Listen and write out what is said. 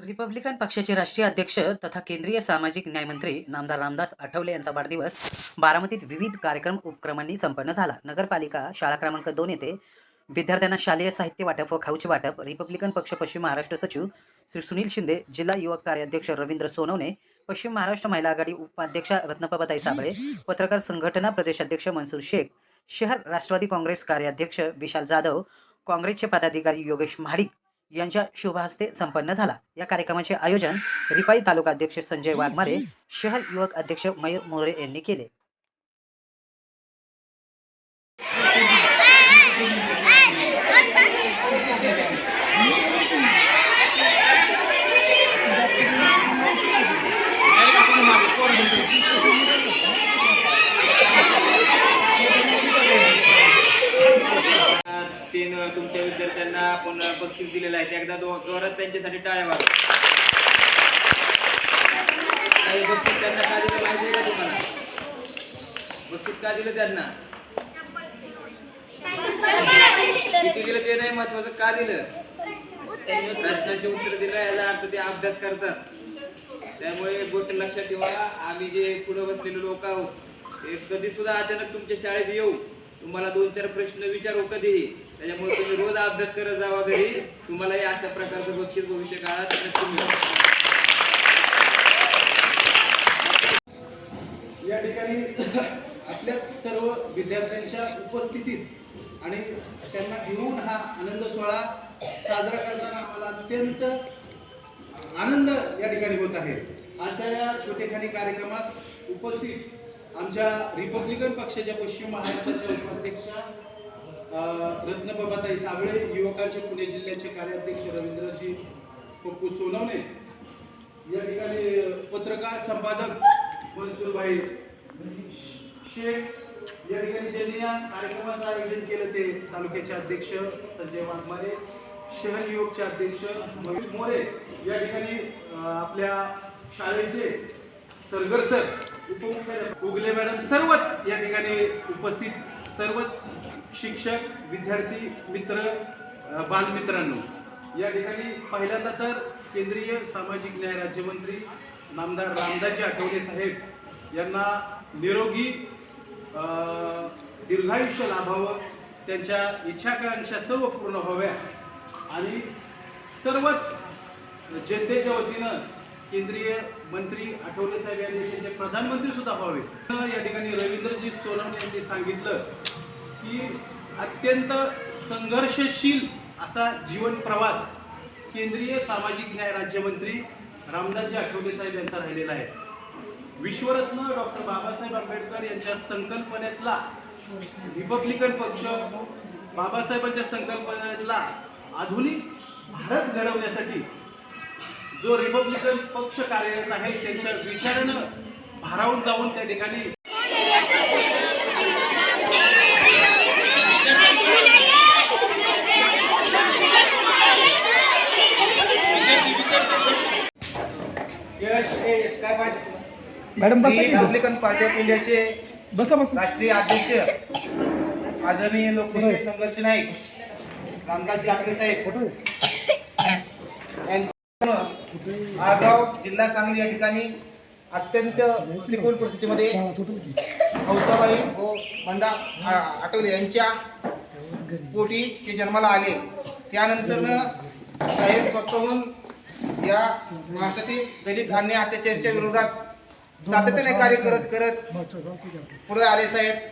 Republican पक्षाचे राष्ट्रीय अध्यक्ष तथा केंद्रीय सामाजिक न्यायमंत्री नामदार रामदास आठवले यांचा वाढदिवस बारामतीत विविध कार्यक्रम उपक्रमांनी संपन्न झाला. नगरपालिका शाळा क्रमांक दोन येथे विद्यार्थ्यांना शालेय साहित्य वाटप व खाऊचे वाटप रिपब्लिकन पक्ष पश्चिम महाराष्ट्र सचिव श्री सुनील शिंदे जिल्हा युवक कार्याध्यक्ष रवींद्र सोनवणे पश्चिम महाराष्ट्र महिला आघाडी उपाध्यक्षा रत्नप्रभाताई साबळे पत्रकार संघटना प्रदेशाध्यक्ष मनसूर शेख शहर राष्ट्रवादी काँग्रेस कार्याध्यक्ष विशाल जाधव काँग्रेसचे पदाधिकारी योगेश महाडिक यांच्या शुभ हस्ते संपन्न झाला. या कार्यक्रमाचे आयोजन रिपाई तालुका अध्यक्ष संजय वाघमारे शहर युवक अध्यक्ष मयूर मोरे यांनी केले. तुमच्या विद्यार्थ्यांना आपण बक्षीस दिलेलं आहे. ते एकदा दो जोरात त्यांच्यासाठी टाळ्या वाजवा. काही बक्षीस त्यांना का दिलं माहिती आहे का तुम्हाला? बक्षीस का दिलं त्यांना? किती दिलं ते नाही महत्वाचं? का दिलं? त्यांनी प्रश्नाचे उत्तर दिलं याचा अर्थ ते अभ्यास करतात. त्यामुळे एक गोष्ट लक्षात ठेवा आम्ही जे पुढे बसलेले लोक आहोत ते कधी सुद्धा अचानक तुमच्या शाळेत येऊ. तुम्हाला दोन चार प्रश्न विचारू कधीही. त्याच्यामुळे तुम्ही रोज अभ्यास करत जावा घरी. तुम्हालाही अशा प्रकारचं बक्षीस भविष्य काळात नक्की मिळेल. या ठिकाणी आपल्याच सर्व विद्यार्थ्यांच्या उपस्थितीत आणि त्यांना घेऊन हा आनंद सोहळा साजरा करताना आम्हाला अत्यंत आनंद या ठिकाणी होत आहे. आजच्या या छोटेखानी कार्यक्रमास उपस्थित आमच्या रिपब्लिकन पक्षाच्या पश्चिम महाराष्ट्राच्या उपाध्यक्षा रत्नबाबाताई साबळे युवकांचे पुणे जिल्ह्याचे कार्याध्यक्ष रवींद्रजी पप्पू सोनवणे या ठिकाणी पत्रकार संपादक मनसूरभाई शेख या ठिकाणी ज्यांनी या कार्यक्रमाचं आयोजन केलं ते तालुक्याचे अध्यक्ष संजय वाघमारे शहर युवकचे अध्यक्ष मोरे या ठिकाणी आपल्या शाळेचे सरगर उगले मॅडम सर्वच या ठिकाणी उपस्थित सर्वच शिक्षक विद्यार्थी मित्र बालमित्रांनो या ठिकाणी पहिल्यांदा तर केंद्रीय सामाजिक न्याय राज्यमंत्री नामदार रामदाजी आठवले साहेब यांना निरोगी दीर्घायुष्य लाभावं त्यांच्या इच्छाकांक्षा सर्व पूर्ण व्हाव्या आणि सर्वच जनतेच्या वतीनं केंद्रीय मंत्री आठवले साहेब यांनी त्यांचे प्रधानमंत्री सुद्धा व्हावे या ठिकाणी रवींद्रजी सोनवणे यांनी सांगितलं की अत्यंत संघर्षशील असा जीवन प्रवास केंद्रीय सामाजिक न्याय राज्यमंत्री रामदासजी आठवले साहेब यांचा राहिलेला आहे. विश्वरत्न डॉक्टर बाबासाहेब आंबेडकर यांच्या संकल्पनेतला रिपब्लिकन पक्ष बाबासाहेबांच्या संकल्पनेतला आधुनिक भारत घडवण्यासाठी जो रिपब्लिकन पक्ष कार्यरत आहे त्यांच्या विचारानं भारावून जाऊन त्या ठिकाणी मॅडम बसा की. रिपब्लिकन पार्टी ऑफ इंडियाचे बसा बसा. राष्ट्रीय अध्यक्ष आदरणीय लोकप्रिय संघर्ष नाईक रामदासजी आठवले साहेब. आळगाव जिल्हा सांगली या ठिकाणी अत्यंत प्रतिकूल परिस्थितीमध्ये शाळा हौसाबाई व मंदा आठवले यांच्या पोटी ते जन्माला आले. त्यानंतर साहेब स्वतःहून या भारतातील दलित अन्य अत्याचाराच्या विरोधात सातत्याने कार्य करत करत पुढे आले साहेब.